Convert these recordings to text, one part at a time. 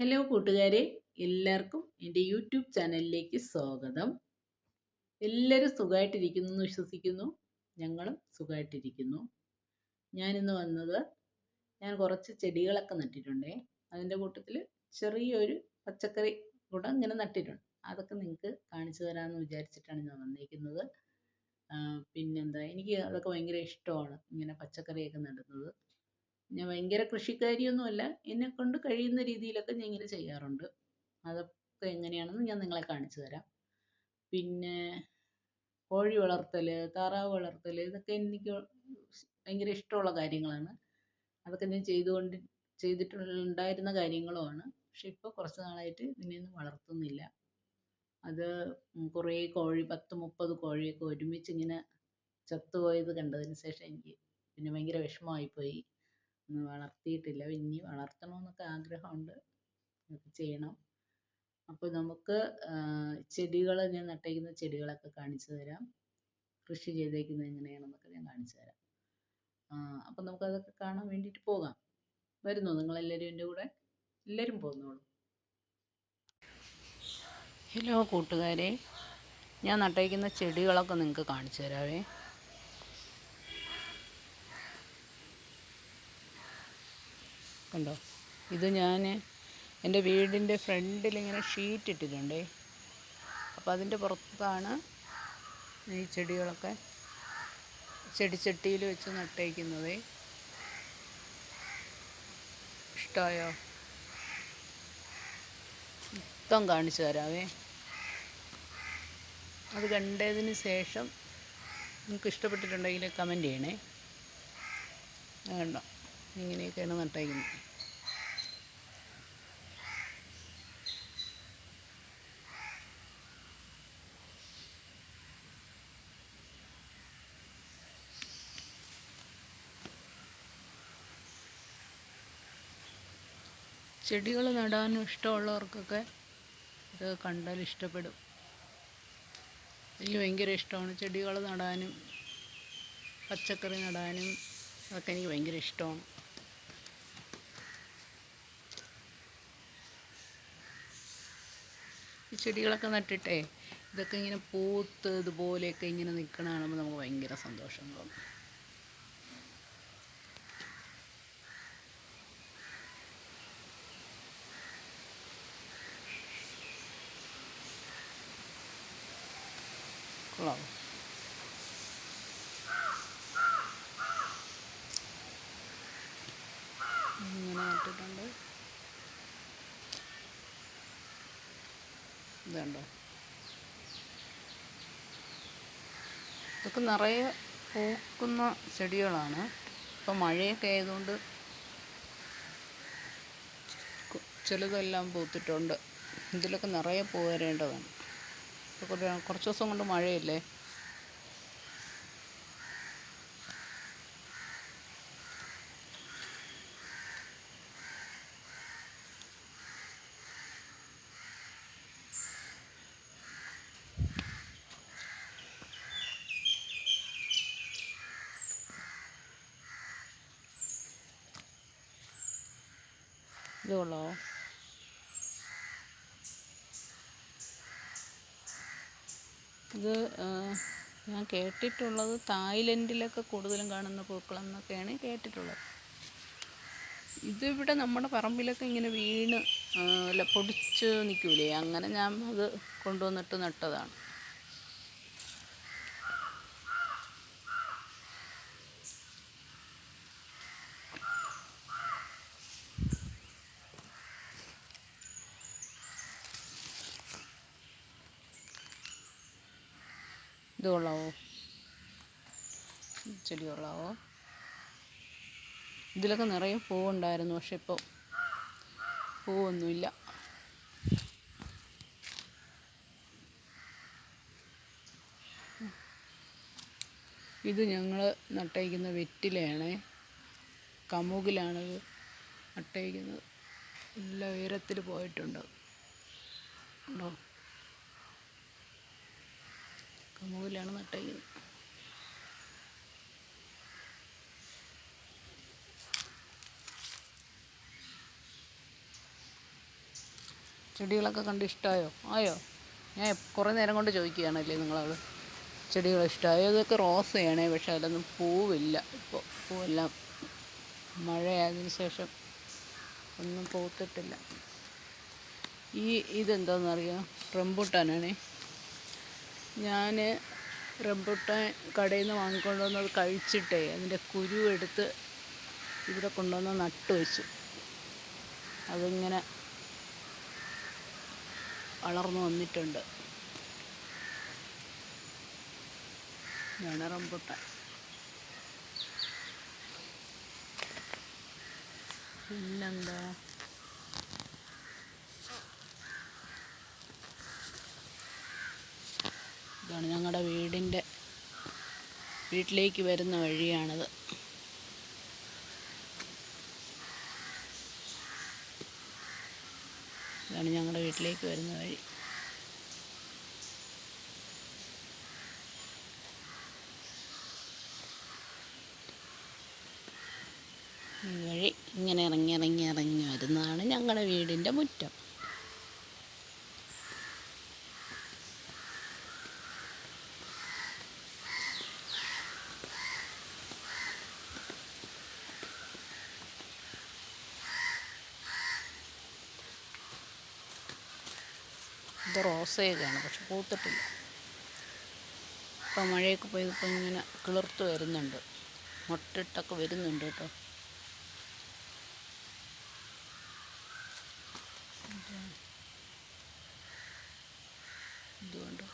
Hello കൂട്ടുകാരെ. എല്ലാവർക്കും എന്റെ യൂട്യൂബ് ചാനലിലേക്ക് സ്വാഗതം. എല്ലാവരും സുഖമായിട്ടിരിക്കുന്നു എന്ന് വിശ്വസിക്കുന്നു. ഞങ്ങളും സുഖമായിട്ടിരിക്കുന്നു. ഞാനിന്ന് വന്നത് ഞാൻ കുറച്ച് ചെടികളൊക്കെ നട്ടിട്ടുണ്ടേ. അതിന്റെ കൂട്ടത്തിൽ ചെറിയൊരു പച്ചക്കറി കൂടെ ഇങ്ങനെ നട്ടിട്ടുണ്ട്. അതൊക്കെ നിങ്ങൾക്ക് കാണിച്ചു തരാമെന്ന് വിചാരിച്ചിട്ടാണ് ഞാൻ വന്നിരിക്കുന്നത് പിന്നെന്താ? എനിക്ക് അതൊക്കെ ഭയങ്കര ഇഷ്ടമാണ് ഇങ്ങനെ പച്ചക്കറിയൊക്കെ നടുന്നത്. ഞാൻ ഭയങ്കര കൃഷിക്കാരിയൊന്നുമല്ല. എന്നെക്കൊണ്ട് കഴിയുന്ന രീതിയിലൊക്കെ ഞാൻ ഇങ്ങനെ ചെയ്യാറുണ്ട്. അതൊക്കെ എങ്ങനെയാണെന്ന് ഞാൻ നിങ്ങളെ കാണിച്ചു തരാം. പിന്നെ കോഴി വളർത്തൽ താറാവ് വളർത്തൽ ഇതൊക്കെ എനിക്ക് ഭയങ്കര ഇഷ്ടമുള്ള കാര്യങ്ങളാണ്. അതൊക്കെ ഞാൻ ചെയ്തുകൊണ്ട് ചെയ്തിട്ടുണ്ടായിരുന്ന കാര്യങ്ങളുമാണ്. പക്ഷെ ഇപ്പോൾ കുറച്ച് നാളായിട്ട് ഇതിനെയൊന്നും വളർത്തുന്നില്ല. അത് കുറേ കോഴി പത്ത് മുപ്പത് കോഴിയൊക്കെ ഒരുമിച്ച് ഇങ്ങനെ ചത്തുപോയത് കണ്ടതിന് ശേഷം എനിക്ക് പിന്നെ ഭയങ്കര വിഷമമായിപ്പോയി. വളർത്തിയിട്ടില്ല. ഇനി വളർത്തണമെന്നൊക്കെ ആഗ്രഹമുണ്ട്. ചെയ്യണം. അപ്പോൾ നമുക്ക് ചെടികൾ ഞാൻ നട്ടേക്കുന്ന ചെടികളൊക്കെ കാണിച്ചു തരാം. കൃഷി ചെയ്തേക്കുന്നത് എങ്ങനെയാണെന്നൊക്കെ ഞാൻ കാണിച്ചു തരാം. നമുക്ക് നമുക്കതൊക്കെ കാണാൻ വേണ്ടിയിട്ട് പോകാം. വരുന്നോ? നിങ്ങളെല്ലാവരും എന്റെ കൂടെ? എല്ലാവരും പോകുന്നോളൂ ഹലോ കൂട്ടുകാരെ. ഞാൻ നട്ടേക്കുന്ന ചെടികളൊക്കെ നിങ്ങൾക്ക് കാണിച്ചു തരാവേ. കണ്ടോ? ഇത് ഞാൻ എന്റെ വീടിന്റെ ഫ്രണ്ടിൽ ഇങ്ങനെ ഷീറ്റ് ഇട്ടിട്ടുണ്ടേ. അപ്പോൾ അതിന്റെ പുറത്താണ് ഈ ചെടികളൊക്കെ ചെടിച്ചട്ടിയിൽ വെച്ച് നട്ടേക്കുന്നത്. ഇഷ്ടമായോ മൊത്തം കാണിച്ചു തരാവേ. അത് കണ്ടതിന് ശേഷം നിങ്ങൾക്ക് ഇഷ്ടപ്പെട്ടിട്ടുണ്ടെങ്കിൽ കമന്റ് ചെയ്യണേ. കണ്ടോ? ഇങ്ങനെയൊക്കെയാണ് നട്ടേക്കുന്നത്. ചെടികൾ നടാനും ഇഷ്ടമുള്ളവർക്കൊക്കെ ഇത് കണ്ടാൽ ഇഷ്ടപ്പെടും. എനിക്ക് ഭയങ്കര ഇഷ്ടമാണ് ചെടികൾ നടാനും പച്ചക്കറി നടാനും അതൊക്കെ എനിക്ക് ഭയങ്കര ഇഷ്ടമാണ്. ചെടികളൊക്കെ നട്ടിട്ടേ ഇതൊക്കെ ഇങ്ങനെ പൂത്ത് ഇതുപോലെയൊക്കെ ഇങ്ങനെ നിൽക്കണ നമുക്ക് ഭയങ്കര സന്തോഷം തോന്നും. ഇങ്ങനെ നട്ടിട്ടുണ്ട്. ഇതുണ്ടോ? ഇതൊക്കെ നിറയെ പൂക്കുന്ന ചെടികളാണ്. ഇപ്പം മഴയൊക്കെ ആയതുകൊണ്ട് ചിലതെല്ലാം പൂത്തിട്ടുണ്ട്. ഇതിലൊക്കെ നിറയെ പൂ വരേണ്ടതാണ്. കുറച്ച് ദിവസം കൊണ്ട് മഴയല്ലേ? ഇത് ഇത് ഞാൻ കേട്ടിട്ടുള്ളത് തായ്ലൻഡിലൊക്കെ കൂടുതലും കാണുന്ന പൂക്കളെന്നൊക്കെയാണ് കേട്ടിട്ടുള്ളത്. ഇതിവിടെ നമ്മുടെ പറമ്പിലൊക്കെ ഇങ്ങനെ വീണ് അല്ല പൊടിച്ച് നിൽക്കൂലേ അങ്ങനെ ഞാൻ അത് കൊണ്ടുവന്നിട്ട് നട്ടതാണ്. ഇത് കൊള്ളാവോ ചെടി കൊള്ളാവോ ഇതിലൊക്കെ നിറയെ പൂവുണ്ടായിരുന്നു പക്ഷെ ഇപ്പോൾ പൂവൊന്നുമില്ല. ഇത് ഞങ്ങൾ നട്ടയിക്കുന്ന വെറ്റിലയാണ്. കമുകിലാണിത് നട്ടയിക്കുന്നത് നല്ല ഉയരത്തിൽ പോയിട്ടുണ്ട്. ഉണ്ടോ കമുകിലാണ് നട്ടയ്ക്കുന്നത് ചെടികളൊക്കെ കണ്ട് ഇഷ്ടമായോ ആയോ? ഞാൻ കുറേ നേരം കൊണ്ട് ചോദിക്കുകയാണല്ലേ നിങ്ങളോട് ചെടികൾ ഇഷ്ടമായോ ഇതൊക്കെ റോസയാണേ പക്ഷേ അതിലൊന്നും പൂവില്ല ഇപ്പോൾ. പൂവെല്ലാം മഴയായതിന് ശേഷം ഒന്നും പൂത്തിട്ടില്ല. ഈ ഇതെന്താണെന്നറിയാം? റംബൂട്ടാനാണേ. ഞാൻ റംബുട്ടാൻ കടയിൽ നിന്ന് വാങ്ങിക്കൊണ്ട് വന്നത് കഴിച്ചിട്ടേ അതിന്റെ കുരു എടുത്ത് ഇവിടെ കൊണ്ടുവന്ന് നട്ടു വെച്ചു. അതിങ്ങനെ വളർന്നു വന്നിട്ടുണ്ട്. ഇതാണ് റംബുട്ടാൻ പിന്നെന്താ? ഇതാണ് ഞങ്ങളുടെ വീടിന്റെ വീട്ടിലേക്ക് വരുന്ന വഴിയാണിത്. ഇതാണ് ഞങ്ങളുടെ വീട്ടിലേക്ക് വരുന്ന വഴി. വഴി ഇങ്ങനെ ഇറങ്ങി ഇറങ്ങി ഇറങ്ങി വരുന്നതാണ് ഞങ്ങളുടെ വീടിന്റെ മുറ്റം. ഇത് റോസയൊക്കെയാണ് പക്ഷെ പൂത്തിട്ടില്ല. ഇപ്പം മഴയൊക്കെ പെയ്തപ്പോൾ ഇങ്ങനെ കിളിർത്ത് വരുന്നുണ്ട്. മുട്ടിട്ടൊക്കെ വരുന്നുണ്ട് കേട്ടോ. ഇതുകൊണ്ട്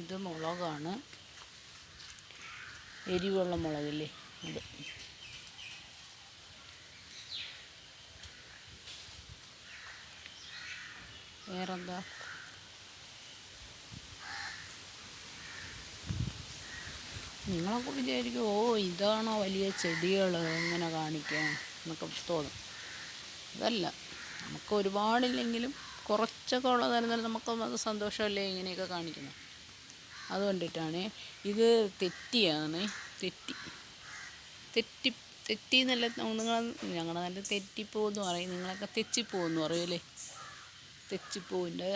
ഇത് മുളകാണ്. എരിവുള്ള മുളകില്ലേ അത് വേറെന്താ നിങ്ങളൊക്കെ വിചാരിക്കും ഓ ഇതാണോ വലിയ ചെടികൾ ഇങ്ങനെ കാണിക്കാൻ എന്നൊക്കെ തോന്നും. അതല്ല നമുക്ക് ഒരുപാടില്ലെങ്കിലും കുറച്ചൊക്കെ ഉള്ള തരുന്നാലും നമുക്ക് അത് സന്തോഷമല്ലേ ഇങ്ങനെയൊക്കെ കാണിക്കുന്നത്. അതുകൊണ്ടിട്ടാണ് ഇത് തെറ്റിയാണ്. തെറ്റി. തെറ്റി തെറ്റി എന്നല്ല നിങ്ങൾ ഞങ്ങളുടെ നല്ല തെറ്റിപ്പോന്ന് പറയും. നിങ്ങളൊക്കെ തെച്ചിപ്പോന്ന് പറയൂലേ തെച്ചിപ്പൂവിന്റെ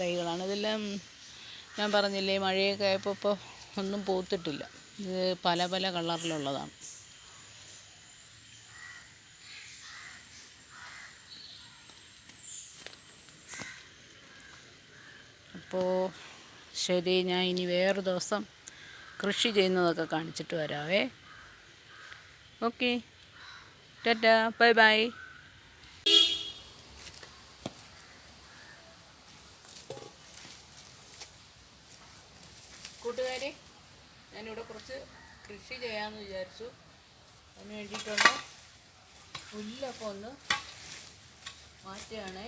തൈകളാണ്. ഇതെല്ലാം ഞാൻ പറഞ്ഞില്ലേ മഴയൊക്കെ ആയപ്പോൾ ഇപ്പോൾ ഒന്നും പൂത്തിട്ടില്ല. ഇത് പല പല കളറിലുള്ളതാണ്. അപ്പോൾ ശരി ഞാൻ ഇനി വേറൊരു ദിവസം കൃഷി ചെയ്യുന്നതൊക്കെ കാണിച്ചിട്ട് വരാവേ. ഓക്കെ. ടാറ്റാ. Bye bye. കൂട്ടുകാരെ ഞാനിവിടെ കുറച്ച് കൃഷി ചെയ്യാമെന്ന് വിചാരിച്ചു. അതിന് വേണ്ടിയിട്ടുള്ള പുല്ലൊക്കെ ഒന്ന് മാറ്റുകയാണേ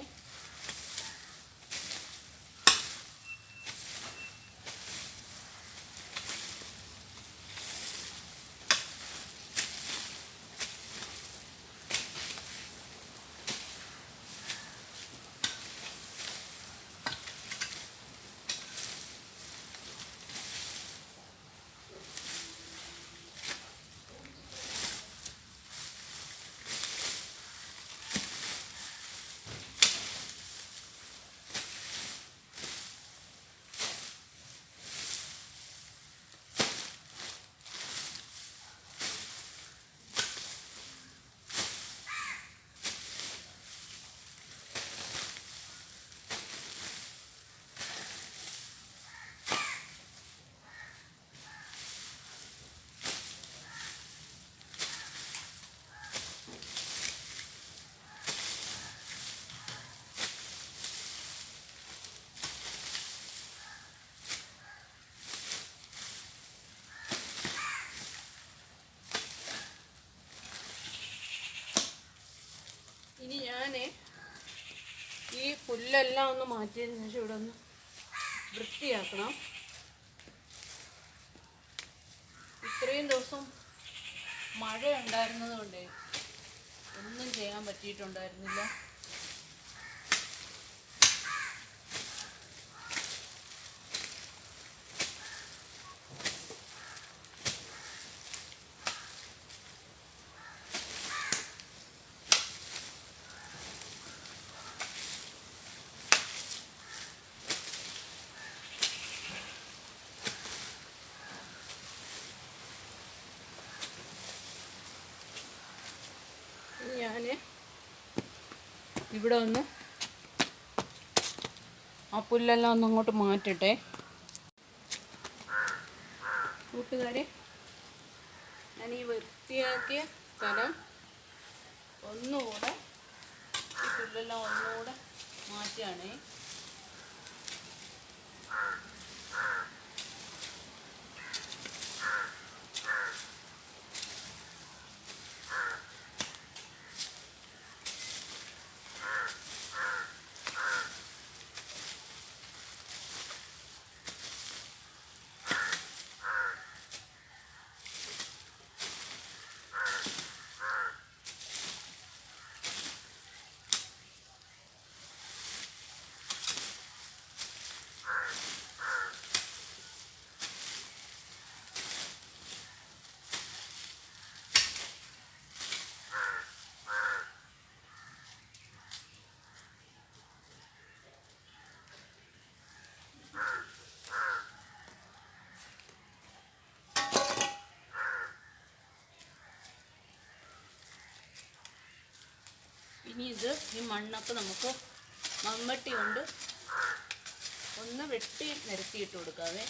ഇനി ഞാൻ ഈ പുല്ലെല്ലാം ഒന്ന് മാറ്റിയതിന് ശേഷം ഇവിടെ ഒന്ന് വൃത്തിയാക്കണം. ഇത്രയും ദിവസം മഴ ഉണ്ടായിരുന്നത് കൊണ്ടേ ഒന്നും ചെയ്യാൻ പറ്റിയിട്ടുണ്ടായിരുന്നില്ല ഞാൻ ഇവിടെ ഒന്ന് ആ പുല്ലെല്ലാം ഒന്ന് അങ്ങോട്ട് മാറ്റട്ടെ. കൂട്ടുകാരെ ഞാൻ ഈ വൃത്തിയാക്കിയ സ്ഥലം ഒന്നുകൂടെ ഈ പുല്ലെല്ലാം ഒന്നുകൂടെ മാറ്റുകയാണേ. ഇനി ഇത് ഈ മണ്ണൊക്കെ നമുക്ക് മമ്മട്ടി കൊണ്ട് ഒന്ന് വെട്ടി നിരത്തിയിട്ട് കൊടുക്കാവേ.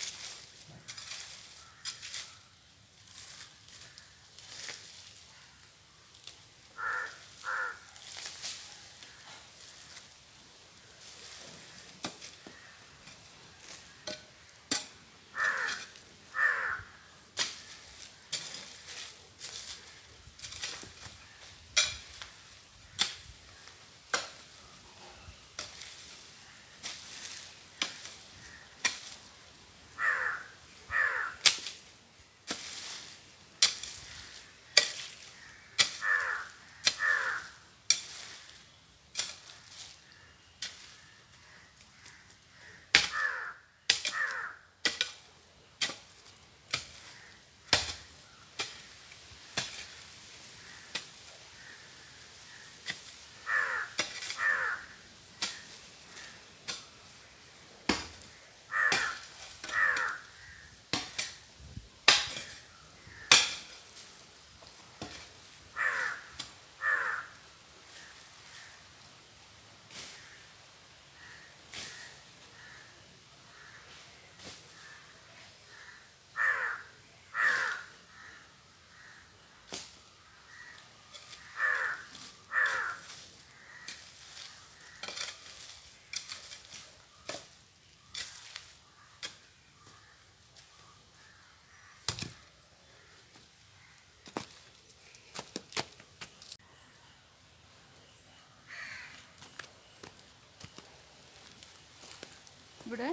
ഇവിടെ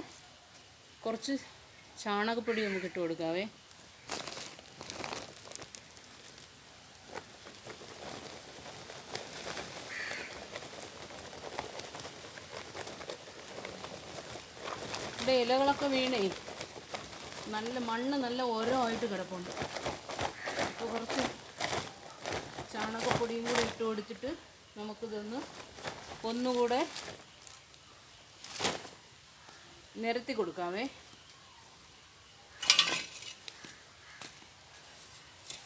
കുറച്ച് ചാണകപ്പൊടി നമുക്ക് ഇട്ട് കൊടുക്കാവേ. ഇവിടെ ഇലകളൊക്കെ വീണേ. നല്ല മണ്ണ് നല്ല ഓരമായിട്ട് കിടപ്പുണ്ട്. അപ്പോൾ കുറച്ച് ചാണകപ്പൊടിയും കൂടെ ഇട്ട് കൊടുത്തിട്ട് നമുക്കിതൊന്ന് ഒന്നുകൂടെ നിരത്തി കൊടുക്കാമേ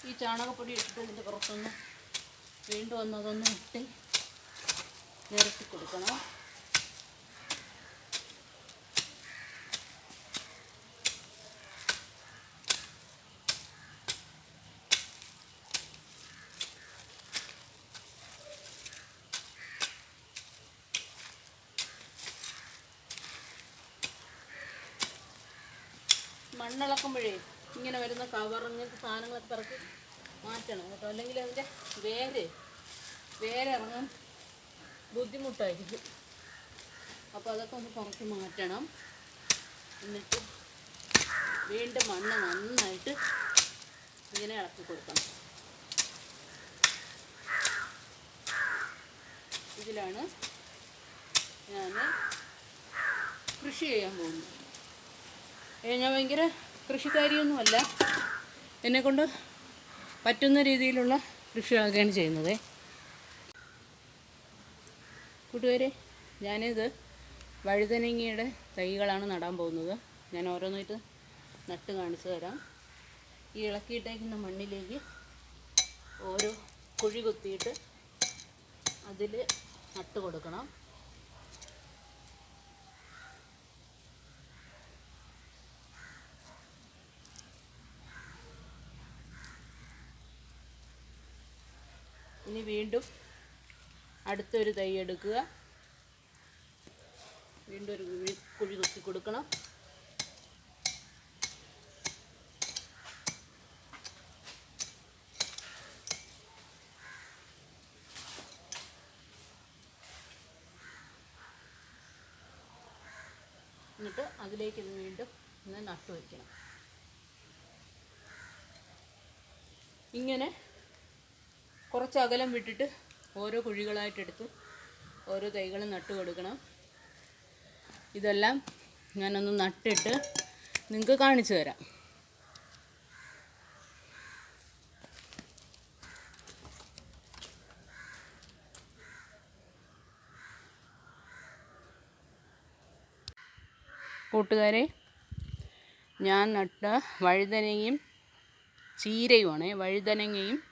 ഈ ചാണകപ്പൊടി ഇട്ടിട്ട് ഇതിന്റെ പുറത്തൊന്ന് വീണ്ടും ഒന്ന് ഇട്ട് നിരത്തി കൊടുക്കണം. മണ്ണിളക്കുമ്പോഴേ ഇങ്ങനെ വരുന്ന കവർ ഇങ്ങനത്തെ സാധനങ്ങളൊക്കെ പിറക്കി മാറ്റണം കേട്ടോ. അല്ലെങ്കിൽ അതിന്റെ വേര് വേരിറങ്ങാൻ ബുദ്ധിമുട്ടായിരിക്കും. അപ്പോൾ അതൊക്കെ ഒന്ന് പുറത്ത് മാറ്റണം. എന്നിട്ട് വീണ്ടും മണ്ണ് നന്നായിട്ട് ഇങ്ങനെ ഇളക്കി കൊടുക്കണം. ഇതിലാണ് ഞാൻ കൃഷി ചെയ്യാൻ പോകുന്നത്. ഞാൻ ഭയങ്കര കൃഷിക്കാരിയൊന്നുമല്ല. എന്നെക്കൊണ്ട് പറ്റുന്ന രീതിയിലുള്ള കൃഷിയാകുകയാണ് ചെയ്യുന്നത്. കൂട്ടുകാരെ ഞാനിത് വഴുതനങ്ങയുടെ തൈകളാണ് നടാൻ പോകുന്നത്. ഞാൻ ഓരോന്നായിട്ട് നട്ട് കാണിച്ചു തരാം. ഈ ഇളക്കിയിട്ടേക്കുന്ന മണ്ണിലേക്ക് ഓരോ കുഴി കുത്തിയിട്ട് അതിൽ നട്ട് കൊടുക്കണം. ഇനി വീണ്ടും അടുത്തൊരു തൈ എടുക്കുക. വീണ്ടും ഒരു കുഴി കുഴി കുത്തി കൊടുക്കണം. എന്നിട്ട് അതിലേക്ക് ഇത് വീണ്ടും ഒന്ന് നട്ടു വയ്ക്കണം. ഇങ്ങനെ കുറച്ച് അകലം വിട്ടിട്ട് ഓരോ കുഴികളായിട്ടെടുത്ത് ഓരോ തൈകളും നട്ടു കൊടുക്കണം. ഇതെല്ലാം ഞാനൊന്ന് നട്ടിട്ട് നിങ്ങൾക്ക് കാണിച്ചു തരാം. കൂട്ടുകാരെ ഞാൻ നട്ട വഴുതനയും ചീരയുമാണ്. വഴുതനങ്ങയും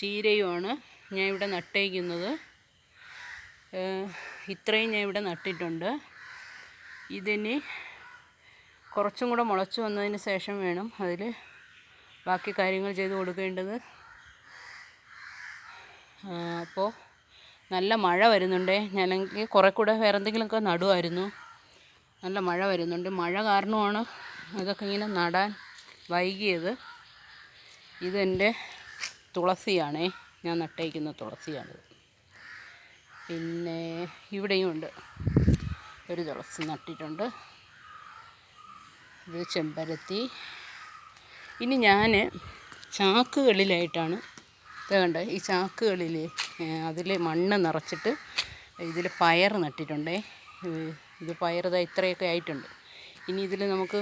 ചീരയുമാണ് ഞാൻ ഇവിടെ നട്ടേക്കുന്നത് ഇത്രയും ഞാൻ ഇവിടെ നട്ടിട്ടുണ്ട്. ഇതിന് കുറച്ചും കൂടെ മുളച്ച് വന്നതിന് ശേഷം വേണം അതിൽ ബാക്കി കാര്യങ്ങൾ ചെയ്ത് കൊടുക്കേണ്ടത്. അപ്പോൾ നല്ല മഴ വരുന്നുണ്ടേ. ഞാനെങ്കിൽ കുറേ കൂടെ വേറെ എന്തെങ്കിലുമൊക്കെ നടുമായിരുന്നു നല്ല മഴ വരുന്നുണ്ട്. മഴ കാരണമാണ് ഇതൊക്കെ ഇങ്ങനെ നടാൻ വൈകിയത്. ഇതെന്റെ തുളസിയാണേ. ഞാൻ നട്ടേക്കുന്ന തുളസിയാണിത്. പിന്നെ ഇവിടെയും ഉണ്ട് ഒരു തുളസി നട്ടിട്ടുണ്ട്. ഇത് ചെമ്പരത്തി. ഇനി ഞാൻ ചാക്കുകളിലായിട്ടാണ്. വേണ്ട ഈ ചാക്കുകളിൽ അതിൽ മണ്ണ് നിറച്ചിട്ട് ഇതിൽ പയർ നട്ടിട്ടുണ്ടേ. ഇത് പയർ ഇത്രയൊക്കെ ആയിട്ടുണ്ട്. ഇനി ഇതിൽ നമുക്ക്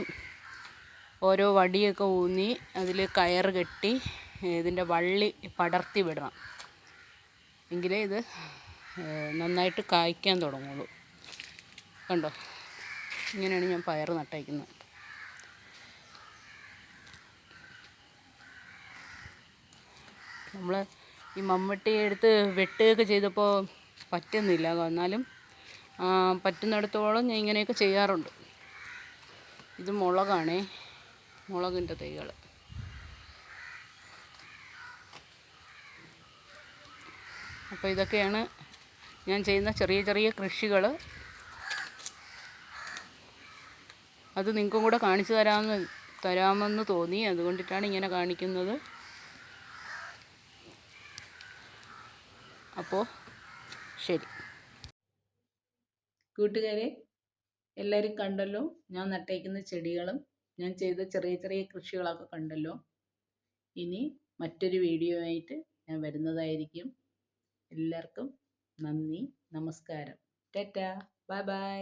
ഓരോ വടിയൊക്കെ ഊന്നി അതിൽ കയർ കെട്ടി ഇതിന്റെ വള്ളി പടർത്തി വിടണം. എങ്കിലേ ഇത് നന്നായിട്ട് കായ്ക്കാൻ തുടങ്ങുള്ളൂ. കണ്ടോ? ഇങ്ങനെയാണ് ഞാൻ പയർ നട്ടയ്ക്കുന്നത് നമ്മൾ ഈ മമ്മട്ടി എടുത്ത് വെട്ടുകയൊക്കെ ചെയ്തപ്പോൾ പറ്റുന്നില്ല. എന്നാലും പറ്റുന്നിടത്തോളം ഞാൻ ഇങ്ങനെയൊക്കെ ചെയ്യാറുണ്ട്. ഇത് മുളകാണേ മുളകിന്റെ തൈകൾ അപ്പോൾ ഇതൊക്കെയാണ് ഞാൻ ചെയ്യുന്ന ചെറിയ ചെറിയ കൃഷികൾ. അത് നിങ്ങൾക്കും കൂടെ കാണിച്ചു തരാമെന്ന് തരാമെന്ന് തോന്നി. അതുകൊണ്ടിട്ടാണ് ഇങ്ങനെ കാണിക്കുന്നത്. അപ്പോൾ ശരി. കൂട്ടുകാരെ എല്ലാവരും കണ്ടല്ലോ? ഞാൻ നട്ടേക്കുന്ന ചെടികളും ഞാൻ ചെയ്ത ചെറിയ ചെറിയ കൃഷികളൊക്കെ കണ്ടല്ലോ? ഇനി മറ്റൊരു വീഡിയോ ആയിട്ട് ഞാൻ വരുന്നതായിരിക്കും. എല്ലാവർക്കും നന്ദി നമസ്കാരം. Tata bye bye.